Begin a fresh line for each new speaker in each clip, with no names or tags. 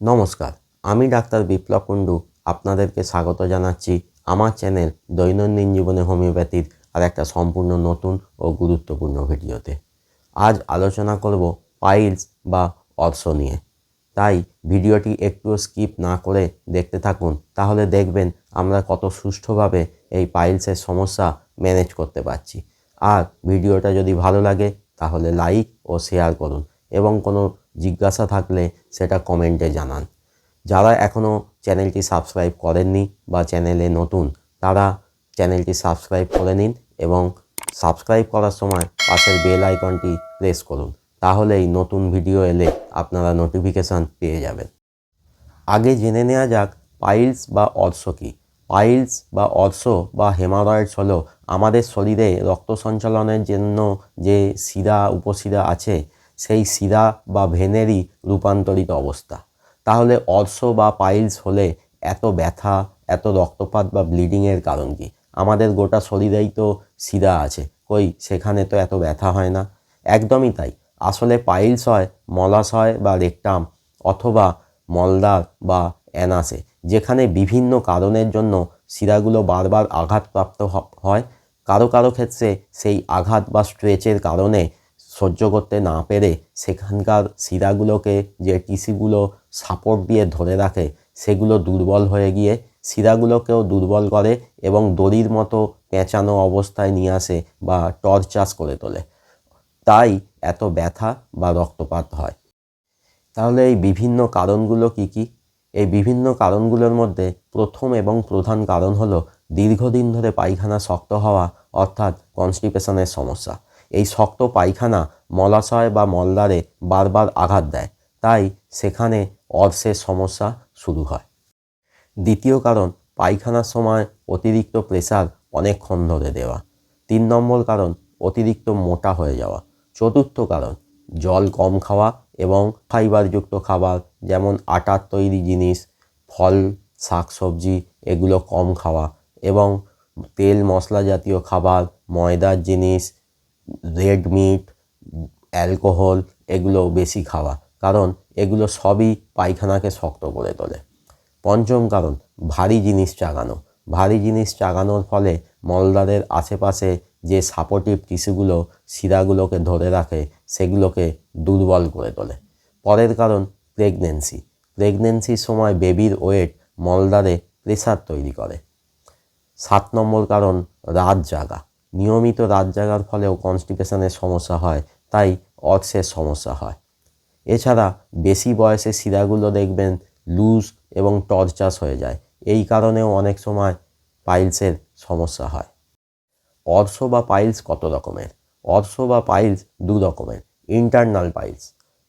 নমস্কার, আমি ডাক্তার বিপ্লব কুণ্ডু আপনাদেরকে স্বাগত জানাচ্ছি আমার চ্যানেল দৈনন্দিন জীবনে হোমিওপ্যাথির আর একটা সম্পূর্ণ নতুন ও গুরুত্বপূর্ণ ভিডিওতে। আজ আলোচনা করব পাইলস বা অর্শ নিয়ে। তাই ভিডিওটি একটুও স্কিপ না করে দেখতে থাকুন, তাহলে দেখবেন আমরা কত সুষ্ঠুভাবে এই পাইলসের সমস্যা ম্যানেজ করতে পারছি। আর ভিডিওটা যদি ভালো লাগে, তাহলে লাইক ও শেয়ার করুন এবং কোনো জিজ্ঞাসা থাকলে সেটা কমেন্টে জানান। যারা এখনও চ্যানেলটি সাবস্ক্রাইব করেননি বা চ্যানেলে নতুন, তারা চ্যানেলটি সাবস্ক্রাইব করে নিন এবং সাবস্ক্রাইব করার সময় পাশের বেল আইকনটি প্রেস করুন। তাহলেই নতুন ভিডিও এলে আপনারা নোটিফিকেশান পেয়ে যাবেন। আগে জেনে নেওয়া যাক, পাইলস বা অর্শ কী? পাইলস বা অর্শ বা হেমারয়েডস হলো আমাদের শরীরে রক্ত সঞ্চালনের জন্য যে শিরা, উপশিরা আছে সেই শিরা বা ভেনেরই রূপান্তরিত অবস্থা। তাহলে অর্শ বা পাইলস হলে এত ব্যথা, এত রক্তপাত বা ব্লিডিংয়ের কারণ কি? আমাদের গোটা শরীরেই তো শিরা আছে, কই সেখানে তো এত ব্যথা হয় না? একদমই তাই। আসলে পাইলস হয় মলাশয় বা রেকটাম অথবা মলদার বা অ্যানাসে, যেখানে বিভিন্ন কারণের জন্য শিরাগুলো বারবার আঘাতপ্রাপ্ত হয়। কারও কারও ক্ষেত্রে সেই আঘাত বা স্ট্রেচের কারণে সহ্য করতে না পেরে সেখানকার শিরাগুলোকে যে টিস্যুগুলো সাপোর্ট দিয়ে ধরে রাখে, সেগুলো দুর্বল হয়ে গিয়ে শিরাগুলোকেও দুর্বল করে এবং দড়ির মতো পেঁচানো অবস্থায় নিয়ে আসে বা টর্চাস করে তোলে। তাই এত ব্যথা বা রক্তপাত হয়। তাহলে এই বিভিন্ন কারণগুলো কি কি? এই বিভিন্ন কারণগুলোর মধ্যে প্রথম এবং প্রধান কারণ হলো দীর্ঘদিন ধরে পায়খানা শক্ত হওয়া, অর্থাৎ কনস্টিপেশনের সমস্যা। এই শক্ত পায়খানা মলাশয় বা মলদ্বারে বারবার আঘাত দেয়। তাই সেখানে অর্শের সমস্যা শুরু হয়। দ্বিতীয় কারণ, পায়খানার সময় অতিরিক্ত প্রেসার অনেকক্ষণ ধরে দেওয়া। তিন নম্বর কারণ, অতিরিক্ত মোটা হয়ে যাওয়া। চতুর্থ কারণ, জল কম খাওয়া এবং ফাইবারযুক্ত খাবার যেমন আটার তৈরি জিনিস, ফল, শাকসবজি এগুলো কম খাওয়া এবং তেল মশলা জাতীয় খাবার, ময়দার জিনিস রেড মিট অ্যালকোহল এগুলো বেশি খাওয়া। কারণ এগুলো সবই পায়খানাকে শক্ত করে তোলে। পঞ্চম কারণ, ভারী জিনিস চাগানো। ভারী জিনিস চাগানোর ফলে মলদ্বারের আশেপাশে যে সাপোর্টিভ টিস্যুগুলো শিরাগুলোকে ধরে রাখে, সেগুলোকে দুর্বল করে তোলে। পরের কারণ প্রেগনেন্সি প্রেগনেন্সির সময় বেবির ওয়েট মলদারে প্রেসার তৈরি করে। সাত নম্বর কারণ, রাত জাগা। নিয়মিত রাত জাগার ফলেও কনস্টিপেশনের সমস্যা হয়, তাই অর্থের সমস্যা হয়। এছাড়া বেশি বয়সে শিরাগুলো দেখবেন লুজ এবং টর্চাস হয়ে যায়, এই কারণেও অনেক সময় পাইলসের সমস্যা হয়। অর্শ বা পাইলস কত রকমের? অর্শ বা পাইলস দু রকমের, ইন্টারনাল পাইলস।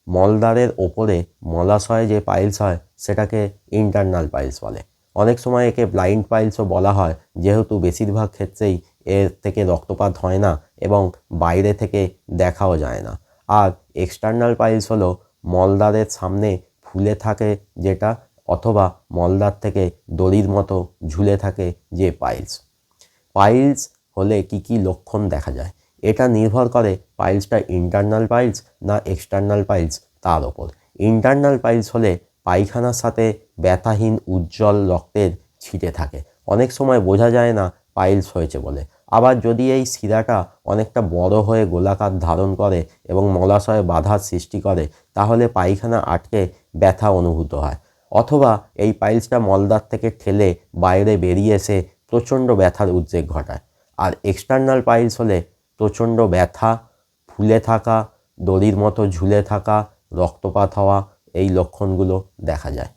মলদ্বারের ওপরে মলাশয়ে যে পাইলস হয়, সেটাকে ইন্টারনাল পাইলস বলে। অনেক সময় একে ব্লাইন্ড পাইলসও বলা হয়, যেহেতু বেশিরভাগ ক্ষেত্রেই এর থেকে রক্তপাত হয় না এবং বাইরে থেকে দেখাও যায় না। আর এক্সটার্নাল পাইলস হলো মলদ্বারের সামনে ফুলে থাকে যেটা অথবা মলদ্বার থেকে দড়ির মতো ঝুলে থাকে যে পাইলস পাইলস হলে কি কি লক্ষণ দেখা যায়? এটা নির্ভর করে পাইলসটা ইন্টারনাল পাইলস না এক্সটার্নাল পাইলস তার ওপর। ইন্টারনাল পাইলস হলে পায়খানার সাথে ব্যথাহীন উজ্জ্বল রক্তের ছিটে থাকে। অনেক সময় বোঝা যায় না পাইলস হয়েছে বলে। আবার যদি এই শিরাটা অনেকটা বড় হয়ে গোলাকার ধারণ করে এবং মলাশয়ে বাধার সৃষ্টি করে, তাহলে পায়খানা আটকে ব্যথা অনুভূত হয়। অথবা এই পাইলসটা মলদ্বার থেকে ঠেলে বাইরে বেরিয়ে এসে প্রচণ্ড ব্যথার উদ্বেগ ঘটায়। আর এক্সটার্নাল পাইলস হলে প্রচণ্ড ব্যথা, ফুলে থাকা, দড়ির মতো ঝুলে থাকা, রক্তপাত হওয়া, এই লক্ষণগুলো দেখা যায়।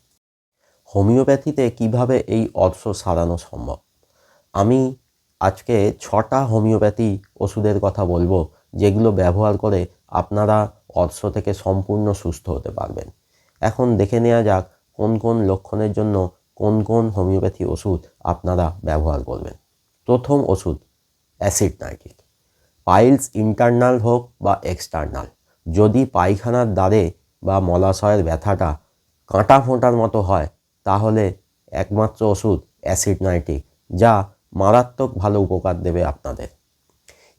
হোমিওপ্যাথিতে কীভাবে এই অর্শ সারানো সম্ভব? আমি আজকে ছটা হোমিওপ্যাথি ওষুধের কথা বলব, যেগুলো ব্যবহার করে আপনারা অর্শ থেকে সম্পূর্ণ সুস্থ হতে পারবেন। এখন দেখে নেওয়া যাক কোন কোন লক্ষণের জন্য কোন কোন হোমিওপ্যাথি ওষুধ আপনারা ব্যবহার করবেন। প্রথম ওষুধ, অ্যাসিড নাইট্রিক। পাইলস ইন্টারনাল হোক বা এক্সটার্নাল, যদি পায়খানার দ্বারে বা মলাশয়ের ব্যথাটা কাঁটা ফোঁটার মতো হয়, তাহলে একমাত্র ওষুধ অ্যাসিড নাইট্রিক, যা মারাত্মক ভালো উপকার দেবে আপনাদের।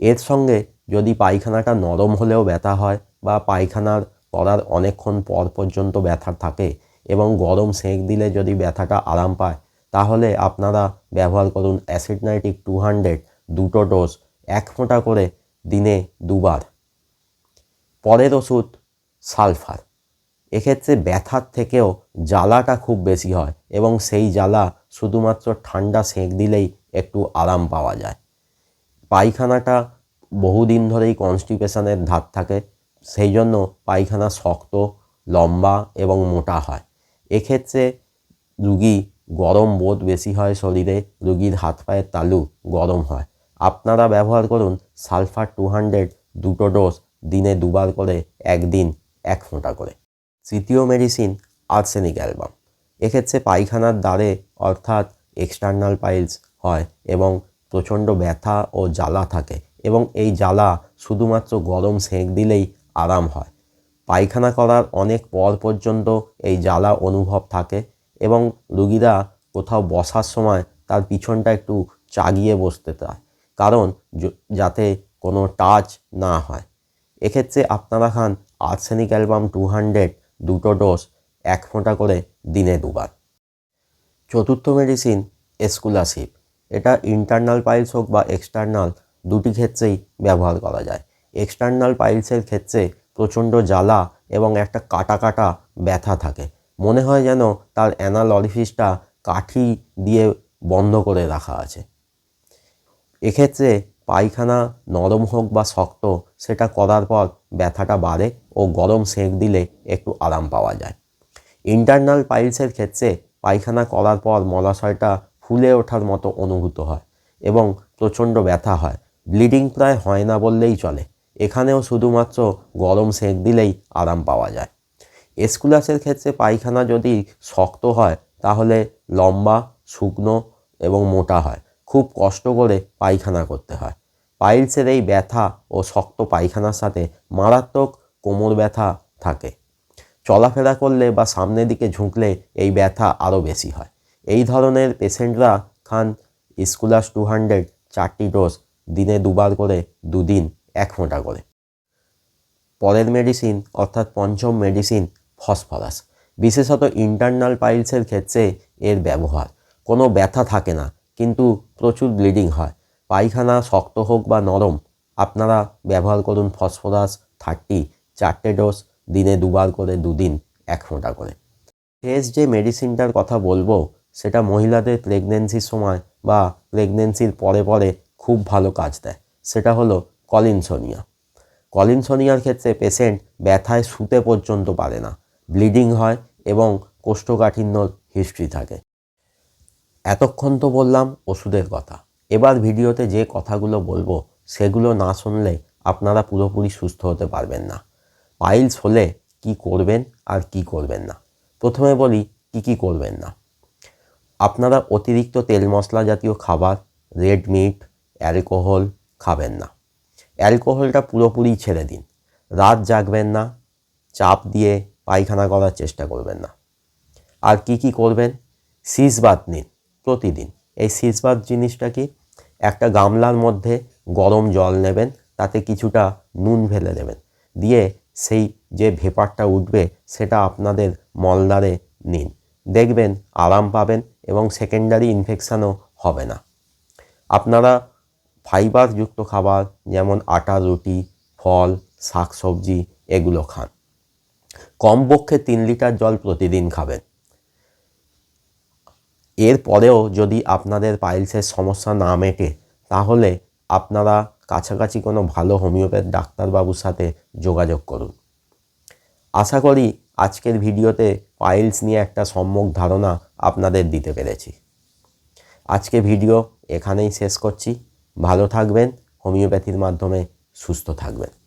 এর সঙ্গে যদি পায়খানাটা নরম হলেও ব্যথা হয় বা পায়খানার করার অনেকক্ষণ পর পর্যন্ত ব্যথা থাকে এবং গরম সেঁক দিলে যদি ব্যথাটা আরাম পায়, তাহলে আপনারা ব্যবহার করুন অ্যাসিড নাইট্রিক টু হান্ড্রেড দুটো ডোজ এক ফোঁটা করে দিনে দুবার। পরের ওষুধ সালফার। এক্ষেত্রে ব্যথার থেকেও জ্বালাটা খুব বেশি হয় এবং সেই জ্বালা শুধুমাত্র ঠান্ডা সেঁক দিলেই একটু আরাম পাওয়া যায়। পায়খানাটা বহুদিন ধরেই কনস্টিপেশনের ধার থাকে, সেই জন্য পায়খানা শক্ত, লম্বা এবং মোটা হয়। এক্ষেত্রে রুগী গরম বোধ বেশি হয় শরীরে, রুগীর হাত পায়ের তালু গরম হয়। আপনারা ব্যবহার করুন সালফার টু হান্ড্রেড দুটো ডোজ দিনে দুবার করে, একদিন এক ফোঁটা করে। তৃতীয় মেডিসিন আর্সেনিক অ্যালবাম এক্ষেত্রে পায়খানার দ্বারে অর্থাৎ এক্সটার্নাল পাইলস হয় এবং প্রচণ্ড ব্যথা ও জ্বালা থাকে এবং এই জ্বালা শুধুমাত্র গরম সেঁক দিলেই আরাম হয়। পায়খানা করার অনেক পর পর্যন্ত এই জ্বালা অনুভব থাকে এবং রুগীরা কোথাও বসার সময় তার পিছনটা একটু চাগিয়ে বসতে চায়, কারণ যাতে কোনো টাচ না হয়। এক্ষেত্রে আপনারা খান আর্সেনিক অ্যালবাম টু হান্ড্রেড দুটো ডোজ এক ফোঁটা করে দিনে দুবার। চতুর্থ মেডিসিন এসকুলাসিভ। এটা ইন্টারনাল পাইলস হোক বা এক্সটার্নাল দুটি ক্ষেত্রেই ব্যবহার করা যায়। এক্সটার্নাল পাইলসের ক্ষেত্রে প্রচণ্ড জ্বালা এবং একটা কাটা কাটা ব্যথা থাকে। মনে হয় যেন তার অ্যানাল অরিফিসটা কাঠি দিয়ে বন্ধ করে রাখা আছে। এক্ষেত্রে পায়খানা নরম হোক বা শক্ত, সেটা করার পর ব্যথাটা বাড়ে ও গরম সেঁক দিলে একটু আরাম পাওয়া যায়। ইন্টারনাল পাইলসের ক্ষেত্রে পায়খানা করার পর মলাশয়টা ফুলে ওঠার মতো অনুভূত হয় এবং প্রচণ্ড ব্যথা হয়। ব্লিডিং প্রায় হয় না বললেই চলে। এখানেও শুধুমাত্র গরম সেঁক দিলেই আরাম পাওয়া যায়। এসকুলাসের ক্ষেত্রে পায়খানা যদি শক্ত হয়, তাহলে লম্বা, শুকনো এবং মোটা হয়। খুব কষ্ট করে পায়খানা করতে হয়। পাইলসের এই ব্যথা ও শক্ত পায়খানার সাথে মারাত্মক কোমর ব্যথা থাকে। চলাফেরা করলে বা সামনের দিকে ঝুঁকলে এই ব্যথা আরও বেশি হয়। এই ধরনের পেশেন্টরা খান স্কুলাস টু হান্ড্রেড চারটি ডোজ, দিনে দুবার করে, দুদিন এক ফোঁটা করে। পরের মেডিসিন অর্থাৎ পঞ্চম মেডিসিন ফসফরাস বিশেষত ইন্টারনাল পাইলসের ক্ষেত্রে এর ব্যবহার। কোনো ব্যথা থাকে না, কিন্তু প্রচুর ব্লিডিং হয়। পায়খানা শক্ত হোক বা নরম, আপনারা ব্যবহার করুন ফসফরাস থার্টি চারটে ডোজ দিনে দুবার করে, দুদিন এক ফোঁটা করে। শেষ যে মেডিসিনটার কথা বলব সেটা মহিলাদের প্রেগনেন্সির সময় বা প্রেগনেন্সির পরে পরে খুব ভালো কাজ দেয়। সেটা হলো কলিনসোনিয়া। কলিনসোনিয়ার ক্ষেত্রে পেশেন্ট ব্যথায় শুতে পর্যন্ত পারে না। ব্লিডিং হয় এবং কোষ্ঠকাঠিন্যর হিস্ট্রি থাকে। এতক্ষণ তো বললাম ওষুধের কথা। এবার ভিডিওতে যে কথাগুলো বলব, সেগুলো না শুনলে আপনারা পুরোপুরি সুস্থ হতে পারবেন না। পাইলস হলে কি করবেন আর কি করবেন না। প্রথমে বলি, কি কি করবেন না। আপনারা অতিরিক্ত তেল মশলা জাতীয় খাবার রেড মিট অ্যালকোহল খাবেন না। অ্যালকোহলটা পুরোপুরি ছেড়ে দিন। রাত জাগবেন না, চাপ দিয়ে পায়খানা করার চেষ্টা করবেন না। আর কি কি করবেন? শীষ বাত নিন প্রতিদিন। এই শীষ বাত জিনিসটা কি? একটা গামলার মধ্যে গরম জল নেবেন, তাতে কিছুটা নুন ফেলে দেবেন। দিয়ে সেই যে ভেপারটা উঠবে, সেটা আপনাদের মলদারে নিন। দেখবেন, আরাম পাবেন এবং সেকেন্ডারি ইনফেকশানও হবে না। আপনারা ফাইবারযুক্ত খাবার যেমন আটা, রুটি, ফল, শাকসবজি এগুলো খান। কমপক্ষে তিন লিটার জল প্রতিদিন খাবেন। এরপরেও যদি আপনাদের পাইলসের সমস্যা না মেটে, তাহলে আপনারা কাছাকাছি কোনো ভালো হোমিওপ্যাথ ডাক্তারবাবুর সাথে যোগাযোগ করুন। আশা করি আজকের ভিডিওতে পাইলস নিয়ে একটা সম্যক ধারণা আপনাদের দিতে পেরেছি। আজকে ভিডিও এখানেই শেষ করছি। ভালো থাকবেন, হোমিওপ্যাথির মাধ্যমে সুস্থ থাকবেন।